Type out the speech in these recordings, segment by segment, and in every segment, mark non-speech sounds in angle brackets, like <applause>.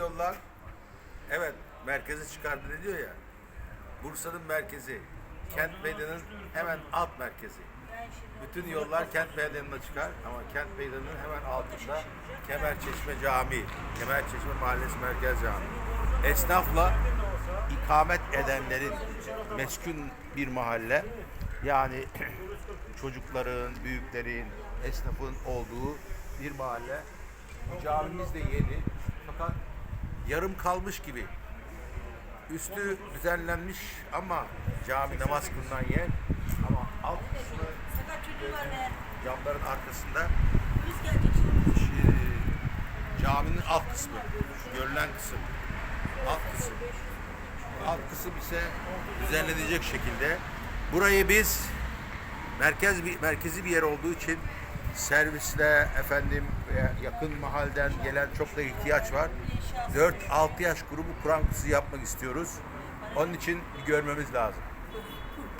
yollar evet merkeze çıkardı diyor ya. Bursa'nın merkezi. Kent meydanının hemen alt merkezi. Bütün yollar kent meydanına çıkar ama kent meydanının hemen altında Kemerçeşme Camii, Kemerçeşme Mahallesi Merkez Camii. Esnafla ikamet edenlerin meskun bir mahalle. Yani <clears throat> çocukların, büyüklerin, esnafın olduğu bir mahalle. Bu camimiz de yeni fakat yarım kalmış gibi. Üstü düzenlenmiş ama cami namaz kılınan yer ama alt kısmı camların arkasında caminin alt kısmı, görülen kısım, alt kısım. Alt kısım ise düzenlenecek şekilde. Burayı biz merkez bir merkezi bir yer olduğu için servisle efendim veya yakın mahalleden gelen çok da ihtiyaç var. 4-6 yaş grubu Kur'an kursu yapmak istiyoruz. Onun için görmemiz lazım.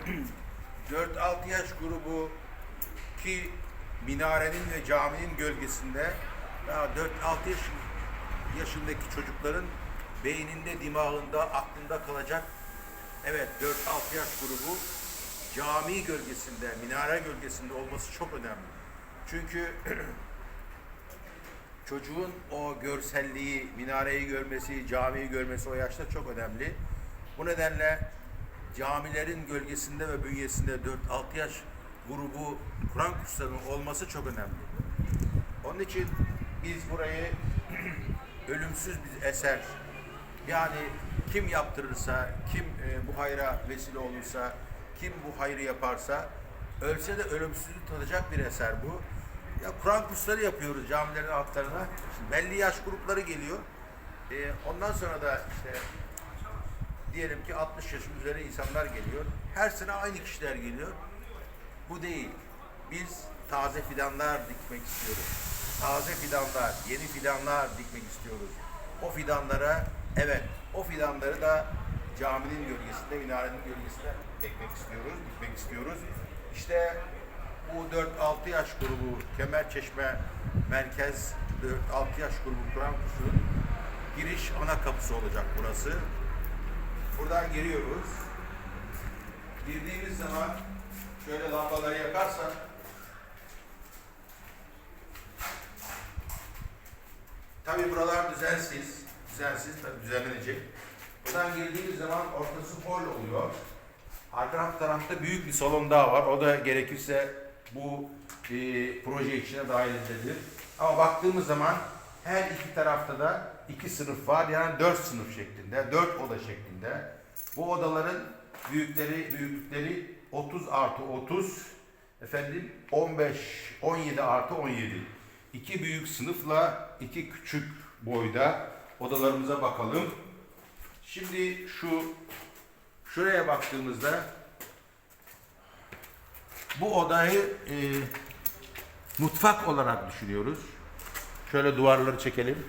<clears throat> 4-6 yaş grubu ki minarenin ve caminin gölgesinde daha 4-6 yaş, yaşındaki çocukların beyninde, dimağında, aklında kalacak evet 4-6 yaş grubu cami gölgesinde, minare gölgesinde olması çok önemli. Çünkü <clears throat> çocuğun o görselliği, minareyi görmesi, camiyi görmesi o yaşta çok önemli. Bu nedenle camilerin gölgesinde ve bünyesinde 4-6 yaş grubu Kur'an kurslarının olması çok önemli. Onun için biz burayı <clears throat> ölümsüz bir eser yani kim yaptırırsa, kim e, bu hayra vesile olursa, kim bu hayrı yaparsa ölse de ölümsüzlüğü tadacak bir eser bu. Ya Kur'an kursları yapıyoruz camilerin altlarına. Şimdi belli yaş grupları geliyor. E, ondan sonra da işte diyelim ki 60 yaşın üzeri insanlar geliyor. Her sene aynı kişiler geliyor. Bu değil. Biz taze fidanlar dikmek istiyoruz. Taze fidanlar, yeni fidanlar dikmek istiyoruz. O fidanlara, evet, o fidanları da caminin gölgesinde, minarenin gölgesinde ekmek istiyoruz, dikmek istiyoruz. İşte bu 4-6 yaş grubu Kemerçeşme Merkez 4-6 yaş grubu Kur'an kursunun giriş ana kapısı olacak burası. Buradan giriyoruz. Girdiğimiz zaman şöyle lambaları yakarsak tabi buralar düzensiz. Düzensiz tabi düzenlenecek. Buradan girdiğimiz zaman ortası hol oluyor. Arka tarafta büyük bir salon daha var. O da gerekirse bu e, proje içine dahil edilir. Ama baktığımız zaman her iki tarafta da iki sınıf var. Yani dört sınıf şeklinde, dört oda şeklinde. Bu odaların büyükleri, büyüklükleri 30 artı 30, efendim 15, 17 artı 17. İki büyük sınıfla iki küçük boyda odalarımıza bakalım. Şimdi şu şuraya baktığımızda bu odayı e, mutfak olarak düşünüyoruz. Şöyle duvarları çekelim.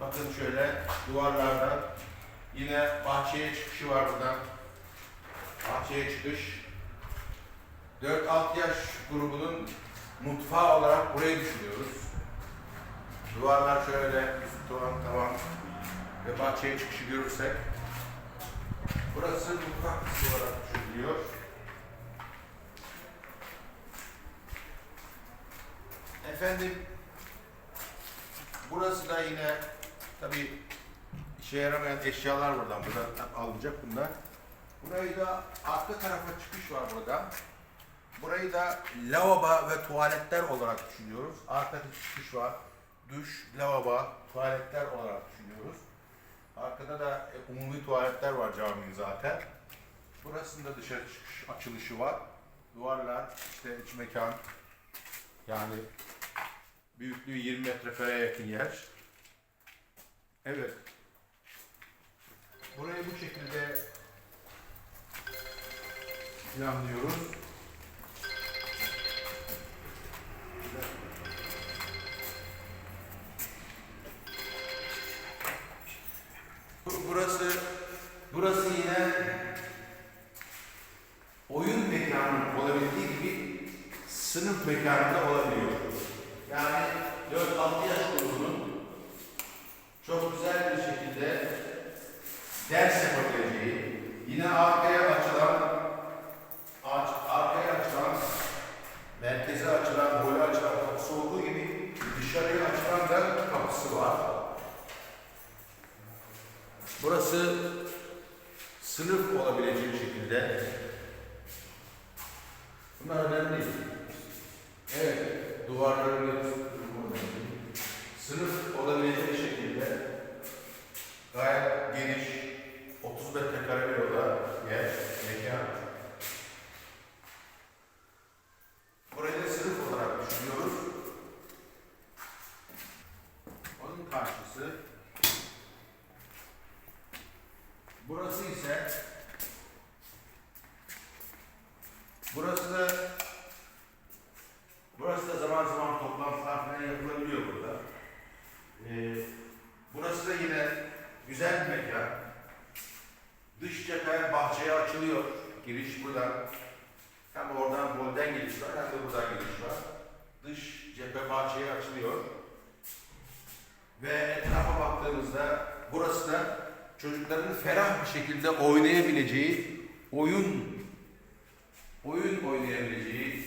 Bakın şöyle duvarlarda yine bahçeye çıkışı var buradan. Bahçeye çıkış. 4-6 yaş grubunun mutfağı olarak burayı düşünüyoruz. Duvarlar şöyle üst tavan tavan ve bahçeye çıkışı görürsek burası mutfak kısmı olarak düşünülüyor. Efendim burası da yine tabi işe yaramayan eşyalar buradan buradan alınacak bunlar. Burayı da arka tarafa çıkış var burada. Burayı da lavabo ve tuvaletler olarak düşünüyoruz. Arkada çıkış var. Duş, lavabo, tuvaletler olarak düşünüyoruz. Arkada da e, umumi tuvaletler var caminin zaten. Burasında dışarı çıkış açılışı var. Duvarlar, işte iç mekan. Yani büyüklüğü 20 metrekareye yakın yer. Evet. Burayı bu şekilde planlıyoruz. Burası yine oyun mekanı olabildiği gibi sınıf mekanı da olabiliyor. Yani 4-6 yaş grubunun çok güzel bir ders yapabileceği, yine arkaya açılan, aç, arkaya açılan, merkeze açılan, gole açılan kapısı olduğu gibi dışarıya açılan da kapısı var. Burası sınıf olabileceği şekilde. Bunlar önemli değil. Evet, duvarlarını sınıf olabileceği şekilde gayet geniş 30 metrekare bir oda yer, mekan. Burayı da sınıf olarak düşünüyoruz. Onun karşısı burası ise burası da burası da zaman zaman toplantılar falan yapılabiliyor burada. Ee, burası da yine güzel bir mekan. Dış cephe bahçeye açılıyor. Giriş buradan. Hem oradan golden giriş var hem de buradan giriş var. Dış cephe bahçeye açılıyor. Ve etrafa baktığımızda burası da çocukların ferah bir şekilde oynayabileceği oyun oyun oynayabileceği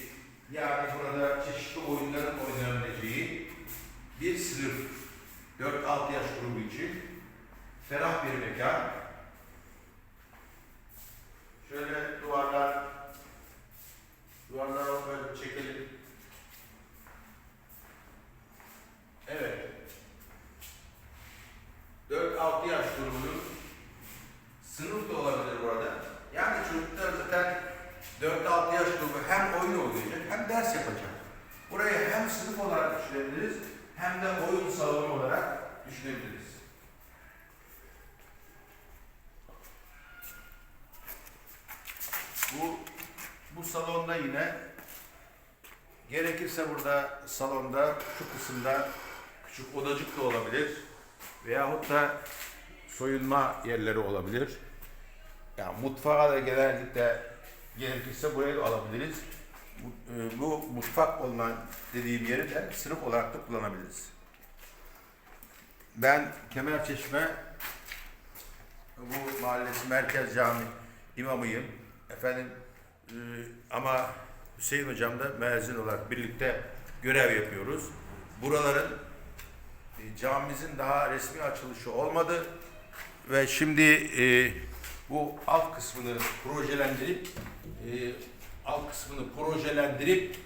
yani burada çeşitli oyunların oynanabileceği bir sınıf 4-6 yaş grubu için ferah bir mekan. Şöyle duvarlar duvarları böyle çekelim. Evet. 4-6 yaş grubunun sınıf da olabilir burada. Yani çocuklar zaten 4-6 yaş grubu hem oyun oynayacak hem ders yapacak. Burayı hem sınıf olarak düşünebiliriz hem de oyun salonu olarak düşünebiliriz. Bu bu salonda yine gerekirse burada salonda şu kısımda küçük odacık da olabilir veyahut da soyunma yerleri olabilir. Yani mutfağa da genellikle gerekirse burayı da alabiliriz. Bu, e, bu mutfak olunan dediğim yeri de sınıf olarak da kullanabiliriz. Ben Kemerçeşme bu mahallesi Merkez Cami imamıyım. Efendim e, ama Hüseyin Hocam da mezun olarak birlikte görev yapıyoruz. Buraların e, camimizin daha resmi açılışı olmadı ve şimdi e, bu alt kısmını projelendirip e, alt kısmını projelendirip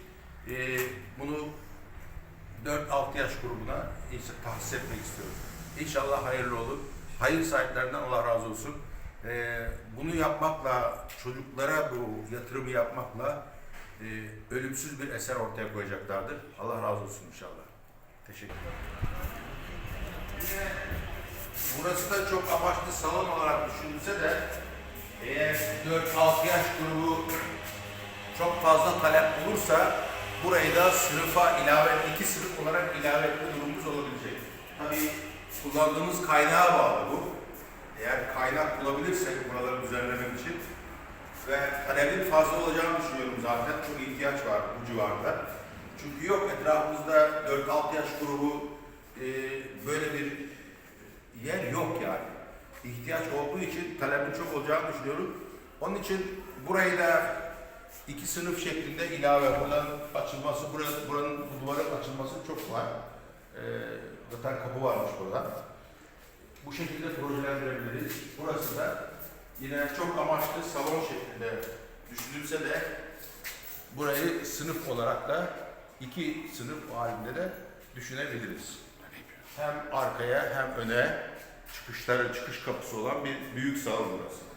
e, bunu 4-6 yaş grubuna işte tahsis etmek istiyorum. İnşallah hayırlı olur. Hayır sahiplerinden Allah razı olsun. E, bunu yapmakla, çocuklara bu yatırımı yapmakla e, ölümsüz bir eser ortaya koyacaklardır. Allah razı olsun inşallah. Teşekkürler. Burası da çok amaçlı salon olarak düşünülse de eğer 4-6 yaş grubu çok fazla talep olursa burayı da sınıfa ilave, iki sınıf olarak ilave etme durumumuz olabilecek. Tabii kullandığımız kaynağa bağlı bu. Eğer kaynak bulabilirsek buraları düzenlemek için ve talebin fazla olacağını düşünüyorum zaten. Çok ihtiyaç var bu civarda. Çünkü yok etrafımızda 4-6 yaş grubu e, böyle bir yer yok yani. İhtiyaç olduğu için talebin çok olacağını düşünüyorum. Onun için burayı da iki sınıf şeklinde ilave buradan açılması, burası, buranın bu duvarın açılması çok var. Ee, zaten kapı varmış burada. Bu şekilde projelendirebiliriz. Burası da yine çok amaçlı salon şeklinde düşünülse de burayı sınıf olarak da iki sınıf halinde de düşünebiliriz. Hem arkaya hem öne çıkışları, çıkış kapısı olan bir büyük salon burası.